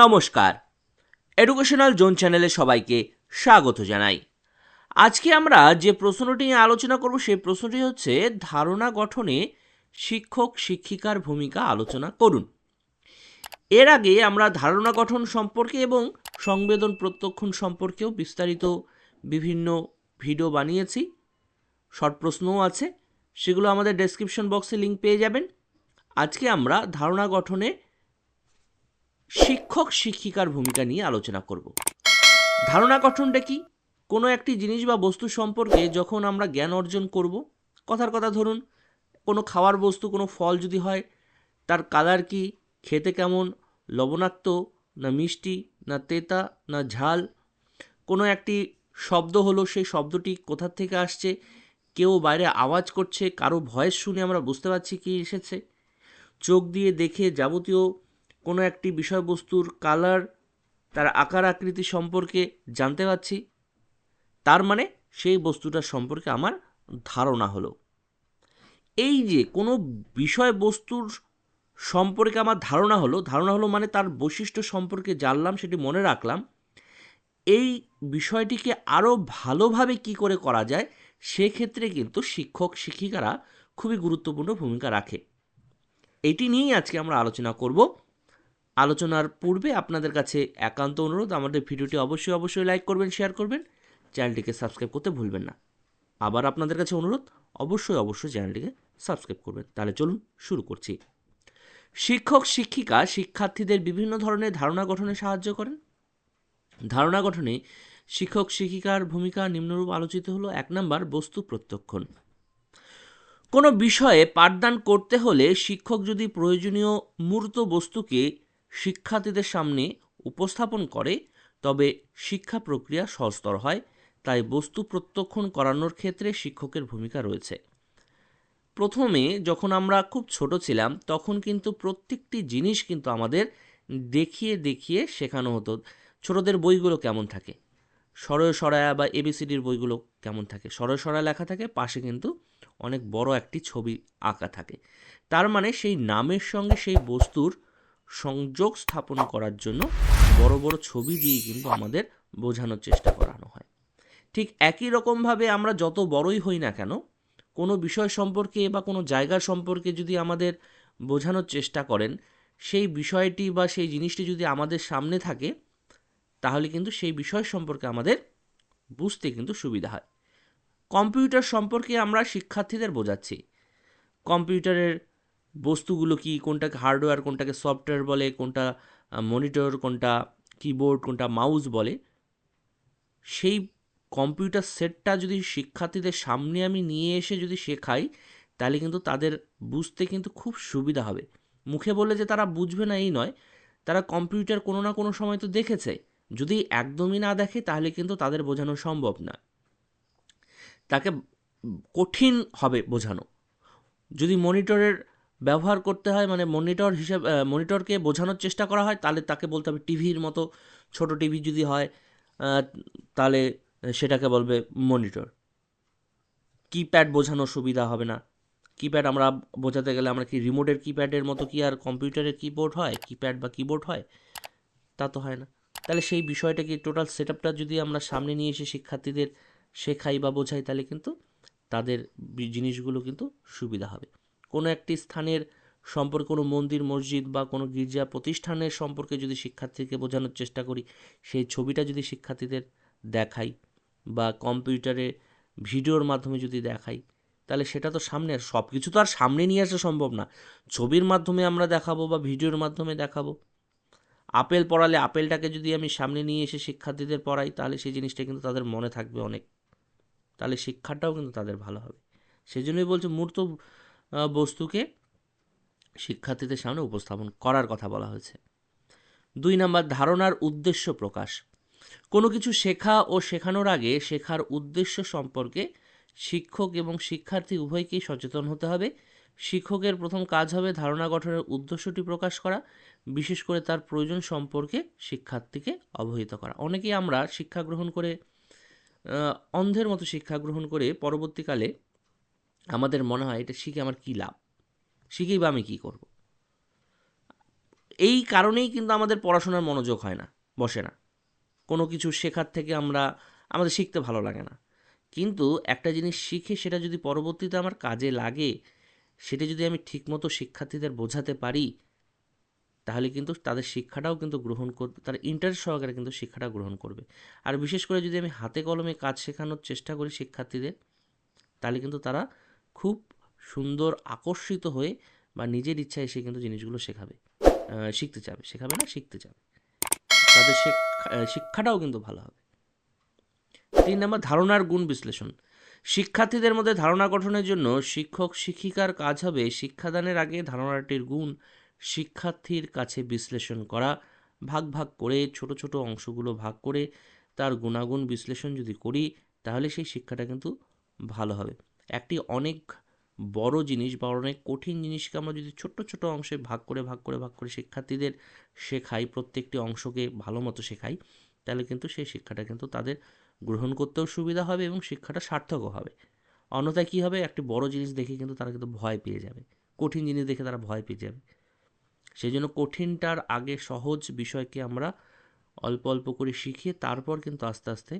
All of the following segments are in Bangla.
নমস্কার। এডুকেশনাল জোন চ্যানেলে সবাইকে স্বাগত জানাই। আজকে আমরা যে প্রশ্নটি নিয়ে আলোচনা করব, সেই প্রশ্নটি হচ্ছে, ধারণা গঠনে শিক্ষক শিক্ষিকার ভূমিকা আলোচনা করুন। এর আগে আমরা ধারণা গঠন সম্পর্কে এবং সংবেদন প্রত্যক্ষণ সম্পর্কেও বিস্তারিত বিভিন্ন ভিডিও বানিয়েছি। শর্ট প্রশ্নও আছে, সেগুলো আমাদের ডেসক্রিপশন বক্সে লিঙ্ক পেয়ে যাবেন। আজকে আমরা ধারণা গঠনে শিক্ষক শিক্ষিকার ভূমিকা নিয়ে আলোচনা করব। ধারণা গঠনটা কি? কোনো একটি জিনিস বা বস্তু সম্পর্কে যখন আমরা জ্ঞান অর্জন করব, কথার কথা ধরুন, কোনো খাওয়ার বস্তু, কোনো ফল যদি হয়, তার কালার কি, খেতে কেমন, লবণাক্ত, না মিষ্টি, না তেতা, না ঝাল, কোনো একটি শব্দ হলো, সেই শব্দটি কোথার থেকে আসছে, কেউ বাইরে আওয়াজ করছে, কারও ভয়েস শুনে আমরা বুঝতে পারছি কি এসেছে, চোখ দিয়ে দেখে যাবতীয় কোনো একটি বিষয়বস্তুর কালার তার আকার আকৃতি সম্পর্কে জানতে পারছি। তার মানে সেই বস্তুটার সম্পর্কে আমার ধারণা হলো। এই যে কোনো বিষয়বস্তুর সম্পর্কে আমার ধারণা হলো ধারণা হলো মানে তার বৈশিষ্ট্য সম্পর্কে জানলাম, সেটি মনে রাখলাম। এই বিষয়টিকে আরও ভালোভাবে কি করে করা যায়, সেক্ষেত্রে কিন্তু শিক্ষক, শিক্ষিকারা খুবই গুরুত্বপূর্ণ ভূমিকা রাখে। এটি নিয়েই আজকে আমরা আলোচনা করব। আলোচনার পূর্বে আপনাদের কাছে একান্ত অনুরোধ, আমাদের ভিডিওটি অবশ্যই অবশ্যই লাইক করবেন, শেয়ার করবেন। চ্যানেলটিকে সাবস্ক্রাইব করতে ভুলবেন না। আবার আপনাদের কাছে অনুরোধ, অবশ্যই অবশ্যই চ্যানেলটিকে সাবস্ক্রাইব করবেন। তাহলে চলুন শুরু করছি। শিক্ষক, শিক্ষিকা, শিক্ষার্থীদের বিভিন্ন ধরনের ধারণা গঠনে সাহায্য করেন। ধারণা গঠনে শিক্ষক, শিক্ষিকার ভূমিকা নিম্নরূপ আলোচিত হলো, এক নম্বর, বস্তু প্রত্যক্ষণ। কোনো বিষয়ে পাঠদান করতে হলে শিক্ষক যদি প্রয়োজনীয় মূর্ত বস্তুকে শিক্ষার্থীদের সামনে উপস্থাপন করে, তবে শিক্ষা প্রক্রিয়া সহজতর হয়, তাই বস্তু প্রত্যক্ষণ করানোর ক্ষেত্রে শিক্ষকের ভূমিকা রয়েছে। প্রথমে যখন আমরা খুব ছোট ছিলাম, তখন কিন্তু প্রত্যেকটি জিনিস কিন্তু আমাদের দেখিয়ে দেখিয়ে শেখানো হতো, ছোটদের বইগুলো কেমন থাকে, সরয় সরায়া বা এবিসিডির বইগুলো কেমন থাকে। সরয় সরায়া লেখা থাকে, পাশে কিন্তু অনেক বড় একটি ছবি আঁকা থাকে। তার মানে সেই নামের সঙ্গে সেই বস্তুর সংযোগ স্থাপন করার জন্য বড় বড় ছবি দিয়ে কিন্তু আমাদের বোঝানোর চেষ্টা করানো হয়। ঠিক একই রকমভাবে আমরা যত বড়ই হই না কেন, কোনো বিষয় সম্পর্কে বা কোনো জায়গা সম্পর্কে যদি আমাদের বোঝানোর চেষ্টা করেন, সেই বিষয়টি বা সেই জিনিসটি যদি আমাদের সামনে থাকে, তাহলে কিন্তু সেই বিষয় সম্পর্কে আমাদের বুঝতে কিন্তু সুবিধা হয়। কম্পিউটার সম্পর্কে আমরা শিক্ষার্থীদের বোঝাচ্ছি। কম্পিউটারের বস্তুগুলো কি, কোনটাকে হার্ডওয়্যার, কোনটাকে সফটওয়্যার বলে, কোনটা মনিটর, কোনটা কিবোর্ড, কোনটা মাউস বলে, সেই কম্পিউটার সেটটা যদি শিক্ষার্থীদের সামনে আমি নিয়ে এসে যদি শেখাই, তাহলে কিন্তু তাদের বুঝতে কিন্তু খুব সুবিধা হবে। মুখে বললে যে তারা বুঝবে না, এই নয়। তারা কম্পিউটার কোনো না কোনো সময় তো দেখেছে। যদি একদমই না দেখে, তাহলে কিন্তু তাদের বোঝানো সম্ভব না। তাকে কঠিন হবে বোঝানো। যদি মনিটরের ব্যবহার করতে হয় মানে মনিটর হিসেবে মনিটরকে বোঝানোর চেষ্টা করা হয়। তাহলে তাকে বলতে হবে টিভির মতো ছোট টিভি যদি হয় তাহলে সেটাকে বলবে মনিটর কিপ্যাড বোঝানোর সুবিধা হবে না। কিপ্যাড আমরা বোঝাতে গেলে আমরা কি রিমোটের কিপ্যাডের মতো কি আর কম্পিউটারের কিবোর্ড হয়? কিপ্যাড বা কিবোর্ড হয়? তা তো হয় না। তাহলে সেই বিষয়টাকে টোটাল সেট আপটা যদি আমরা সামনে নিয়ে এসে শিক্ষার্থীদের শেখাই বা বোঝাই, তাহলে কিন্তু তাদের জিনিসগুলো কিন্তু সুবিধা হবে। কোনো একটি স্থানের সম্পর্কে, কোনো মন্দির, মসজিদ বা কোনো গির্জা প্রতিষ্ঠানের সম্পর্কে যদি শিক্ষার্থীকে বোঝানোর চেষ্টা করি, সেই ছবিটা যদি শিক্ষার্থীদের দেখাই বা কম্পিউটারে ভিডিওর মাধ্যমে যদি দেখাই, তাহলে সেটা তো সামনে সব কিছু তো আর সামনে নিয়ে আসা সম্ভব না। ছবির মাধ্যমে আমরা দেখাবো বা ভিডিওর মাধ্যমে দেখাবো। আপেল পড়ালে আপেলটাকে যদি আমি সামনে নিয়ে এসে শিক্ষার্থীদের পড়াই, তাহলে সেই জিনিসটা কিন্তু তাদের মনে থাকবে অনেক। তাহলে শিক্ষাটাও কিন্তু তাদের ভালো হবে। সেই জন্যই বলছে মূর্ত বস্তুকে শিক্ষার্থীদের সামনে উপস্থাপন করার কথা বলা হয়েছে। দুই নাম্বার, ধারণার উদ্দেশ্য প্রকাশ। কোনো কিছু শেখা ও শেখানোর আগে শেখার উদ্দেশ্য সম্পর্কে শিক্ষক এবং শিক্ষার্থী উভয়কেই সচেতন হতে হবে। শিক্ষকের প্রথম কাজ হবে ধারণা গঠনের উদ্দেশ্যটি প্রকাশ করা, বিশেষ করে তার প্রয়োজন সম্পর্কে শিক্ষার্থীকে অবহিত করা। অনেকেই আমরা শিক্ষা গ্রহণ করে অন্ধের মতো শিক্ষা গ্রহণ করে পরবর্তীকালে আমাদের মনে হয় এটা শিখে আমার কী লাভ? শিখেই বা আমি কী করব? এই কারণেই কিন্তু আমাদের পড়াশোনার মনোযোগ হয় না, বসে না। কোনো কিছু শেখার থেকে আমরা, আমাদের শিখতে ভালো লাগে না। কিন্তু একটা জিনিস শিখে সেটা যদি পরবর্তীতে আমার কাজে লাগে, সেটা যদি আমি ঠিকমতো শিক্ষার্থীদের বোঝাতে পারি, তাহলে কিন্তু তাদের শিক্ষাটাও কিন্তু গ্রহণ করবে, তারা ইন্টারেস্ট সহকারে কিন্তু শিক্ষাটা গ্রহণ করবে। আর বিশেষ করে যদি আমি হাতে কলমে কাজ শেখানোর চেষ্টা করি শিক্ষার্থীদের, তাহলে কিন্তু তারা খুব সুন্দর আকর্ষিত হয়ে বা নিজের ইচ্ছায় এসে কিন্তু জিনিসগুলো শেখাবে শিখতে চাবে, শেখাবে না, শিখতে চাবে। তাদের শিক্ষা শিক্ষাটাও কিন্তু ভালো হবে। তিন নম্বর, ধারণার গুণ বিশ্লেষণ। শিক্ষার্থীদের মধ্যে ধারণা গঠনের জন্য শিক্ষক শিক্ষিকার কাজ হবে শিক্ষাদানের আগে ধারণাটির গুণ শিক্ষার্থীর কাছে বিশ্লেষণ করা, ভাগ ভাগ করে, ছোট ছোট অংশগুলো ভাগ করে তার গুণাগুণ বিশ্লেষণ যদি করি, তাহলে সেই শিক্ষাটা কিন্তু ভালো হবে। একটি অনেক বড় জিনিস বা অনেক কঠিন জিনিসকে আমরা যদি ছোট্ট ছোট অংশে ভাগ করে ভাগ করে ভাগ করে শিক্ষার্থীদের শেখাই, প্রত্যেকটি অংশকে ভালো মতো শেখাই, তাহলে কিন্তু সেই শিক্ষাটা কিন্তু তাদের গ্রহণ করতেও সুবিধা হবে এবং শিক্ষাটা সার্থকও হবে। অন্যথায় কী হবে? একটি বড় জিনিস দেখে কিন্তু তারা কিন্তু ভয় পেয়ে যাবে। কঠিন জিনিস দেখে তারা ভয় পেয়ে যাবে। সেই জন্য কঠিনটার আগে সহজ বিষয়কে আমরা অল্প অল্প করে শিখিয়ে তারপর কিন্তু আস্তে আস্তে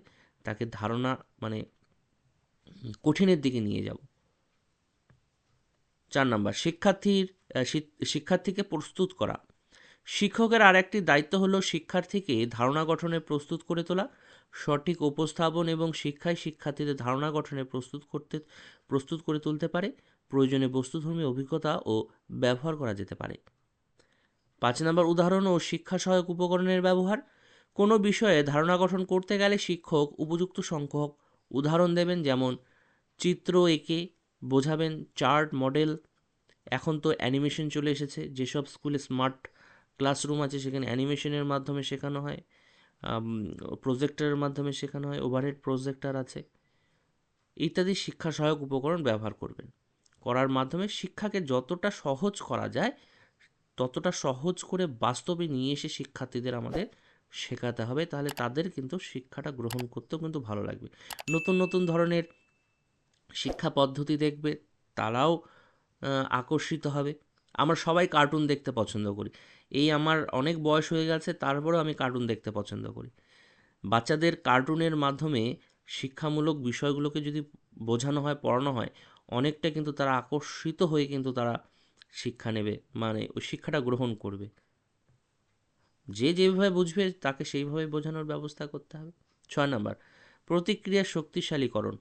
তাকে ধারণা মানে কঠিনের দিকে নিয়ে যাব। চার নাম্বার, শিক্ষার্থীর শিক্ষার্থীকে প্রস্তুত করা। শিক্ষকের আর একটি দায়িত্ব হলো শিক্ষার্থীকে ধারণা গঠনে প্রস্তুত করে তোলা। সঠিক উপস্থাপন এবং শিক্ষায় শিক্ষার্থীদের ধারণা গঠনে প্রস্তুত করতে, প্রস্তুত করে তুলতে পারে। প্রয়োজনে বস্তুধর্মী অভিজ্ঞতা ও ব্যবহার করা যেতে পারে। পাঁচ নম্বর, উদাহরণ ও শিক্ষা সহায়ক উপকরণের ব্যবহার। কোনো বিষয়ে ধারণা গঠন করতে গেলে শিক্ষক উপযুক্ত সংখ্যক উদাহরণ দেবেন, যেমন চিত্র এঁকে বোঝাবেন চার্ট, মডেল। এখন তো অ্যানিমেশন চলে এসেছে, যেসব স্কুলে স্মার্ট ক্লাসরুম আছে সেখানে অ্যানিমেশনের মাধ্যমে শেখানো হয় প্রজেক্টরের মাধ্যমে শেখানো হয়, ওভারহেড প্রজেক্টর আছে। ইত্যাদি শিক্ষা সহায়ক উপকরণ ব্যবহার করবেন। করার মাধ্যমে শিক্ষাকে যতটা সহজ করা যায়, ততটা সহজ করে বাস্তবে নিয়ে এসে শিক্ষার্থীদের আমাদের শেখাতে হবে, তাহলে তাদের কিন্তু শিক্ষাটা গ্রহণ করতেও কিন্তু ভালো লাগবে। নতুন নতুন ধরনের শিক্ষা পদ্ধতি দেখবে, তারাও আকর্ষিত হবে। আমরা সবাই কার্টুন দেখতে পছন্দ করি। এই আমার অনেক বয়স হয়ে গেছে, তারপরেও আমি কার্টুন দেখতে পছন্দ করি। বাচ্চাদের কার্টুনের মাধ্যমে শিক্ষামূলক বিষয়গুলোকে যদি বোঝানো হয়, পড়ানো হয়, অনেকটা কিন্তু তারা আকর্ষিত হয়ে কিন্তু তারা শিক্ষা নেবে মানে ওই শিক্ষাটা গ্রহণ করবে। যে যেভাবে বুঝবে, তাকে সেইভাবে বোঝানোর ব্যবস্থা করতে হবে। ছয় নম্বর, প্রতিক্রিয়া শক্তিশালীকরণ।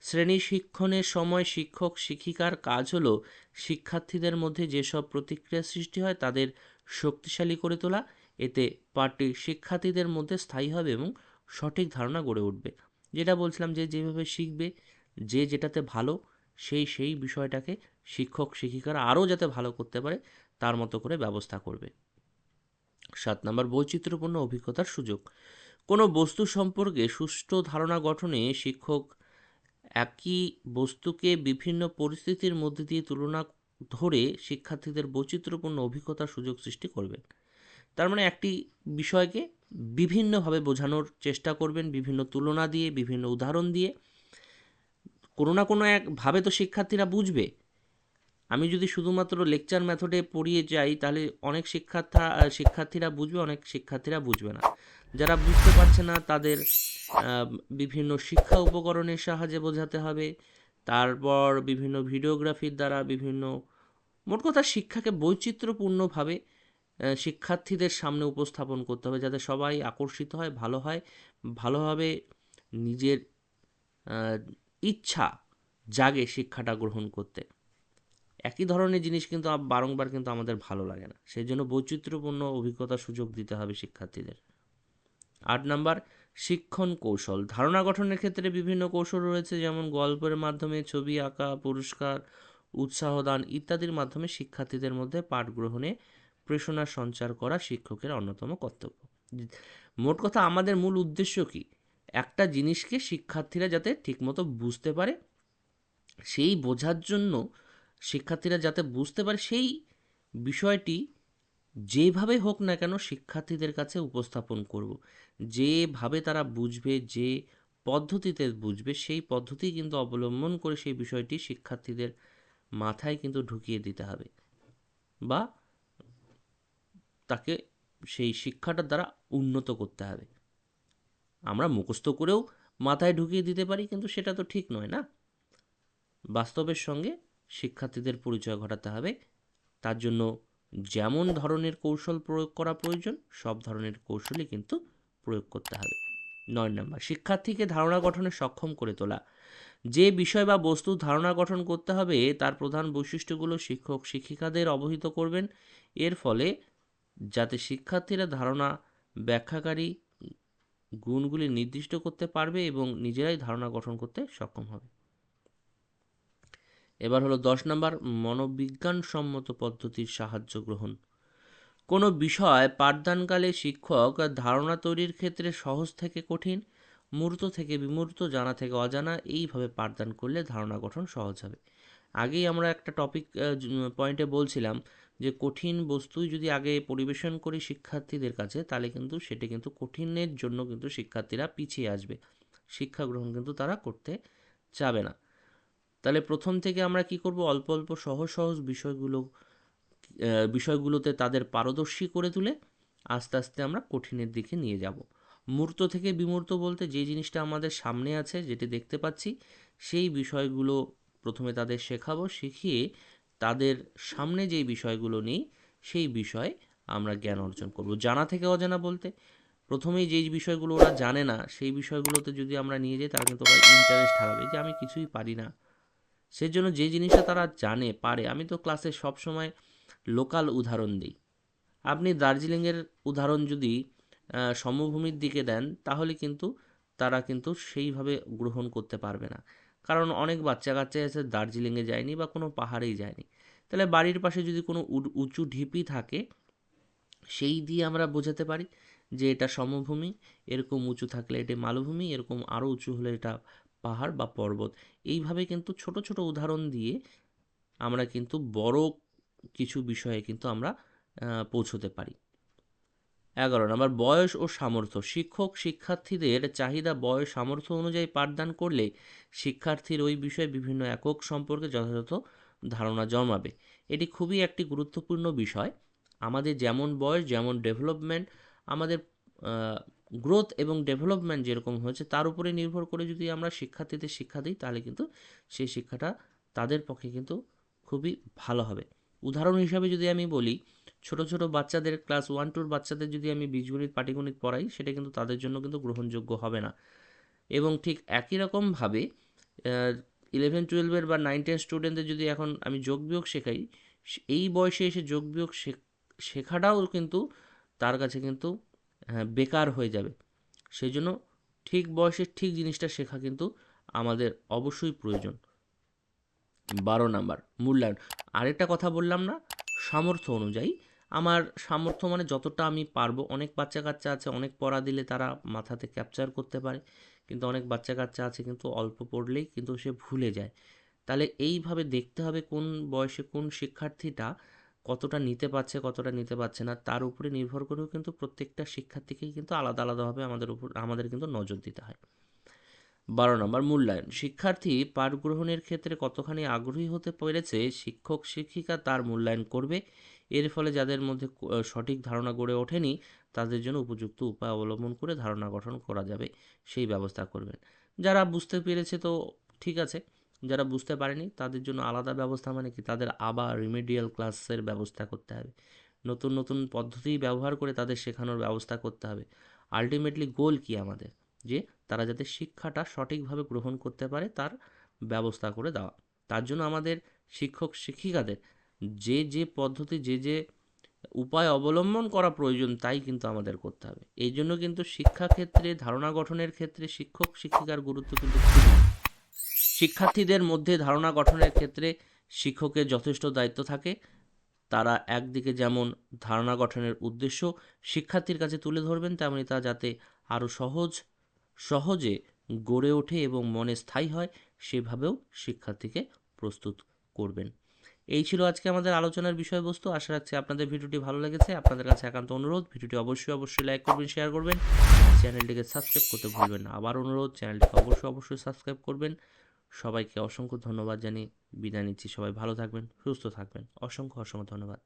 শ্রেণি শিক্ষণের সময় শিক্ষক শিক্ষিকার কাজ হলো শিক্ষার্থীদের মধ্যে যেসব প্রতিক্রিয়া সৃষ্টি হয় তাদের শক্তিশালী করে তোলা। এতে পাঠটি শিক্ষার্থীদের মধ্যে স্থায়ী হবে এবং সঠিক ধারণা গড়ে উঠবে। যেটা বলছিলাম যে যেভাবে শিখবে, যে যেটাতে ভালো, সেই সেই বিষয়টাকে শিক্ষক শিক্ষিকারা আরও যাতে ভালো করতে পারে, তার মতো করে ব্যবস্থা করবে। সাত নম্বর, বৈচিত্র্যপূর্ণ অভিজ্ঞতার সুযোগ। কোনো বস্তু সম্পর্কে সুষ্ঠু ধারণা গঠনে শিক্ষক একই বস্তুকে বিভিন্ন পরিস্থিতির মধ্যে দিয়ে তুলনা ধরে শিক্ষার্থীদের বৈচিত্র্যপূর্ণ অভিজ্ঞতার সুযোগ সৃষ্টি করবেন তার মানে একটি বিষয়কে বিভিন্নভাবে বোঝানোর চেষ্টা করবেন, বিভিন্ন তুলনা দিয়ে, বিভিন্ন উদাহরণ দিয়ে। কোনো না কোনো একভাবে তো শিক্ষার্থীরা বুঝবে আমি যদি শুধুমাত্র লেকচার মেথডে পড়িয়ে যাই, তাহলে অনেক শিক্ষার্থা শিক্ষার্থীরা বুঝবে, অনেক শিক্ষার্থীরা বুঝবে না। যারা বুঝতে পারছে না, তাদের বিভিন্ন শিক্ষা উপকরণের সাহায্যে বোঝাতে হবে। তারপর বিভিন্ন ভিডিওগ্রাফির দ্বারা বিভিন্ন, মোট কথা শিক্ষাকে বৈচিত্র্যপূর্ণভাবে শিক্ষার্থীদের সামনে উপস্থাপন করতে হবে, যাতে সবাই আকর্ষিত হয়, ভালো হয়, ভালোভাবে নিজের ইচ্ছা জাগে শিক্ষাটা গ্রহণ করতে। একই ধরনের জিনিস কিন্তু বারংবার কিন্তু আমাদের ভালো লাগে না। সেই জন্য বৈচিত্র্যপূর্ণ অভিজ্ঞতার সুযোগ দিতে হবে শিক্ষার্থীদের। আট নাম্বার, শিক্ষণ কৌশল। ধারণা গঠনের ক্ষেত্রে বিভিন্ন কৌশল রয়েছে, যেমন গল্পের মাধ্যমে ছবি আঁকা, পুরস্কার, উৎসাহ দান ইত্যাদির মাধ্যমে শিক্ষার্থীদের মধ্যে পাঠ গ্রহণে প্রেরণা সঞ্চার করা শিক্ষকের অন্যতম কর্তব্য। মোট কথা, আমাদের মূল উদ্দেশ্য কি? একটা জিনিসকে শিক্ষার্থীরা যাতে ঠিকমতো বুঝতে পারে, সেই বোঝার জন্য শিক্ষার্থীরা যাতে বুঝতে পারে, সেই বিষয়টি যেভাবে হোক না কেন শিক্ষার্থীদের কাছে উপস্থাপন করব। যেভাবে তারা বুঝবে, যে পদ্ধতিতে বুঝবে, সেই পদ্ধতি কিন্তু অবলম্বন করে সেই বিষয়টি শিক্ষার্থীদের মাথায় কিন্তু ঢুকিয়ে দিতে হবে বা তাকে সেই শিক্ষাটার দ্বারা উন্নত করতে হবে। আমরা মুখস্থ করেও মাথায় ঢুকিয়ে দিতে পারি, কিন্তু সেটা তো ঠিক নয় না? বাস্তবের সঙ্গে শিক্ষার্থীদের পরিচয় ঘটাতে হবে। তার জন্য যেমন ধরনের কৌশল প্রয়োগ করা প্রয়োজন, সব ধরনের কৌশলই কিন্তু প্রয়োগ করতে হবে। নয় নম্বর, শিক্ষার্থীকে ধারণা গঠনে সক্ষম করে তোলা। যে বিষয় বা বস্তু ধারণা গঠন করতে হবে, তার প্রধান বৈশিষ্ট্যগুলো শিক্ষক শিক্ষিকাদের অবহিত করবেন। এর ফলে যাতে শিক্ষার্থীরা ধারণা ব্যাখ্যাকারী গুণগুলি নির্দিষ্ট করতে পারবে এবং নিজেরাই ধারণা গঠন করতে সক্ষম হবে। এবার হলো দশ নম্বর, মনোবিজ্ঞানসম্মত পদ্ধতির সাহায্য গ্রহণ। কোনো বিষয় পাঠদানকালে শিক্ষক ধারণা তৈরির ক্ষেত্রে সহজ থেকে কঠিন, মূর্ত থেকে বিমূর্ত, জানা থেকে অজানা, এইভাবে পাঠদান করলে ধারণা গঠন সহজ হবে। আগেই আমরা একটা টপিক পয়েন্টে বলছিলাম যে কঠিন বস্তুই যদি আগে পরিবেশন করি শিক্ষার্থীদের কাছে, তাহলে কিন্তু সেটি কিন্তু কঠিনের জন্য কিন্তু শিক্ষার্থীরা পিছিয়ে আসবে। শিক্ষা গ্রহণ কিন্তু তারা করতে চাবে না। তাহলে প্রথম থেকে আমরা কি করব? অল্প অল্প, সহজ সহজ বিষয়গুলো বিষয়গুলোতে তাদের পারদর্শী করে তুলে আস্তে আস্তে আমরা কঠিনের দিকে নিয়ে যাব। মূর্ত থেকে বিমূর্ত বলতে যে জিনিসটা আমাদের সামনে আছে, যেটি দেখতে পাচ্ছি, সেই বিষয়গুলো প্রথমে তাদের শেখাবো, শিখিয়ে তাদের সামনে যেই বিষয়গুলো নেই, সেই বিষয়ে আমরা জ্ঞান অর্জন করব। জানা থেকে অজানা বলতে, প্রথমেই যেই বিষয়গুলো ওরা জানে না, সেই বিষয়গুলোতে যদি আমরা নিয়ে যাই, তারা কিন্তু ওরা ইন্টারেস্ট হারাবে যে আমি কিছুই পারি না। সেই জন্য যে জিনিসটা তারা জানে, পারে, আমি তো ক্লাসে সব সময় লোকাল উদাহরণ দিই। আপনি দার্জিলিংয়ের উদাহরণ যদি সমভূমির দিকে দেন, তাহলে কিন্তু তারা কিন্তু সেইভাবে গ্রহণ করতে পারবে না। কারণ অনেক বাচ্চা কাচ্চা এসে দার্জিলিংয়ে যায়নি বা কোনো পাহাড়েই যায়নি। তাহলে বাড়ির পাশে যদি কোনো উঁচু ঢিপি থাকে, সেই দিয়ে আমরা বোঝাতে পারি যে এটা সমভূমি, এরকম উঁচু থাকলে এটা মালভূমি, এরকম আরও উঁচু হলে এটা পাহাড় বা পর্বত। এইভাবে কিন্তু ছোট ছোট উদাহরণ দিয়ে আমরা কিন্তু বড় কিছু বিষয়ে কিন্তু আমরা পৌঁছতে পারি। এগারো নম্বর, বয়স ও সামর্থ্য। শিক্ষক শিক্ষার্থীদের চাহিদা, বয়স, সামর্থ্য অনুযায়ী পাঠদান করলে শিক্ষার্থীর ওই বিষয়ে বিভিন্ন একক সম্পর্কে যথাযথ ধারণা জন্মাবে। এটি খুবই একটি গুরুত্বপূর্ণ বিষয়। আমাদের যেমন বয়স, যেমন ডেভেলপমেন্ট, আমাদের গ্রোথ এবং ডেভেলপমেন্ট যেরকম হয়েছে, তার উপরে নির্ভর করে যদি আমরা শিক্ষার্থীদের শিক্ষা দিই, তাহলে কিন্তু সেই শিক্ষাটা তাদের পক্ষে কিন্তু খুবই ভালো হবে। উদাহরণ হিসাবে যদি আমি বলি, ছোট ছোট বাচ্চাদের ক্লাস ওয়ান টুর বাচ্চাদের যদি আমি বীজগণিত, পাটিগণিত পড়াই, সেটা কিন্তু তাদের জন্য কিন্তু গ্রহণযোগ্য হবে না। এবং ঠিক একই রকমভাবে ইলেভেন টুয়েলভের বা নাইন টেন স্টুডেন্টদের যদি এখন আমি যোগ বিয়োগ শেখাই এই বয়সে এসে যোগ বিয়োগ শেখ- শেখাটাও কিন্তু তার কাছে কিন্তু বেকার হয়ে যাবে। সেই জন্য ঠিক বয়সে ঠিক জিনিসটা শেখা কিন্তু আমাদের অবশ্যই প্রয়োজন। বারো নাম্বার, মূল্যায়ন। আরেকটা কথা বললাম না, সামর্থ্য অনুযায়ী। আমার সামর্থ্য মানে যতটা আমি পারব, অনেক বাচ্চা কাচ্চা আছে, অনেক পড়া দিলে তারা মাথাতে ক্যাপচার করতে পারে, কিন্তু অনেক বাচ্চা কাচ্চা আছে কিন্তু অল্প পড়লেই কিন্তু সে ভুলে যায়। তাহলে এইভাবে দেখতে হবে কোন বয়সে কোন শিক্ষার্থীটা কতটা নিতে পারছে, কতটা নিতে পারছে না, তার উপরে নির্ভর করেও কিন্তু প্রত্যেকটা শিক্ষার্থীকেই কিন্তু আলাদা আলাদাভাবে আমাদের উপর, আমাদের কিন্তু নজর দিতে হয়। বারো নম্বর মূল্যায়ন। শিক্ষার্থী পাঠ গ্রহণের ক্ষেত্রে কতখানি আগ্রহী হতে পেরেছে, শিক্ষক, শিক্ষিকা তার মূল্যায়ন করবে। এর ফলে যাদের মধ্যে সঠিক ধারণা গড়ে ওঠেনি, তাদের জন্য উপযুক্ত উপায় অবলম্বন করে ধারণা গঠন করা যাবে, সেই ব্যবস্থা করবেন। যারা বুঝতে পেরেছে তো ঠিক আছে যারা বুঝতে পারেনি, তাদের জন্য আলাদা ব্যবস্থা মানে কি? তাদের আবার রিমেডিয়াল ক্লাসের ব্যবস্থা করতে হবে। নতুন নতুন পদ্ধতি ব্যবহার করে তাদের শেখানোর ব্যবস্থা করতে হবে। আলটিমেটলি গোল কি আমাদের? যে তারা যাতে শিক্ষাটা সঠিকভাবে গ্রহণ করতে পারে, তার ব্যবস্থা করে দেওয়া। তার জন্য আমাদের শিক্ষক, শিক্ষিকাদের যে যে পদ্ধতি, যে যে উপায় অবলম্বন করা প্রয়োজন, তাই কিন্তু আমাদের করতে হবে। এই জন্য কিন্তু শিক্ষাক্ষেত্রে, ধারণা গঠনের ক্ষেত্রে শিক্ষক, শিক্ষিকার গুরুত্ব কিন্তু খুবই। শিক্ষার্থীদের মধ্যে ধারণা গঠনের ক্ষেত্রে শিক্ষকের যথেষ্ট দায়িত্ব থাকে। তারা একদিকে যেমন ধারণা গঠনের উদ্দেশ্য শিক্ষার্থীর কাছে তুলে ধরবেন, তেমনি তা যাতে আরও সহজ, সহজে গড়ে ওঠে এবং মনে স্থায়ী হয়, সেভাবেও শিক্ষার্থীকে প্রস্তুত করবেন। এই ছিল আজকে আমাদের আলোচনার বিষয়বস্তু। আশা রাখছি আপনাদের ভিডিওটি ভালো লেগেছে। আপনাদের কাছে একান্ত অনুরোধ, ভিডিওটি অবশ্যই অবশ্যই লাইক করবেন, শেয়ার করবেন। চ্যানেলটিকে সাবস্ক্রাইব করতে ভুলবেন না। আবার অনুরোধ, চ্যানেলটিকে অবশ্যই অবশ্যই সাবস্ক্রাইব করবেন। সবাইকে অসংখ্য ধন্যবাদ জানিয়ে বিদায় নিচ্ছি। সবাই ভালো থাকবেন সুস্থ থাকবেন। অসংখ্য অসংখ্য ধন্যবাদ।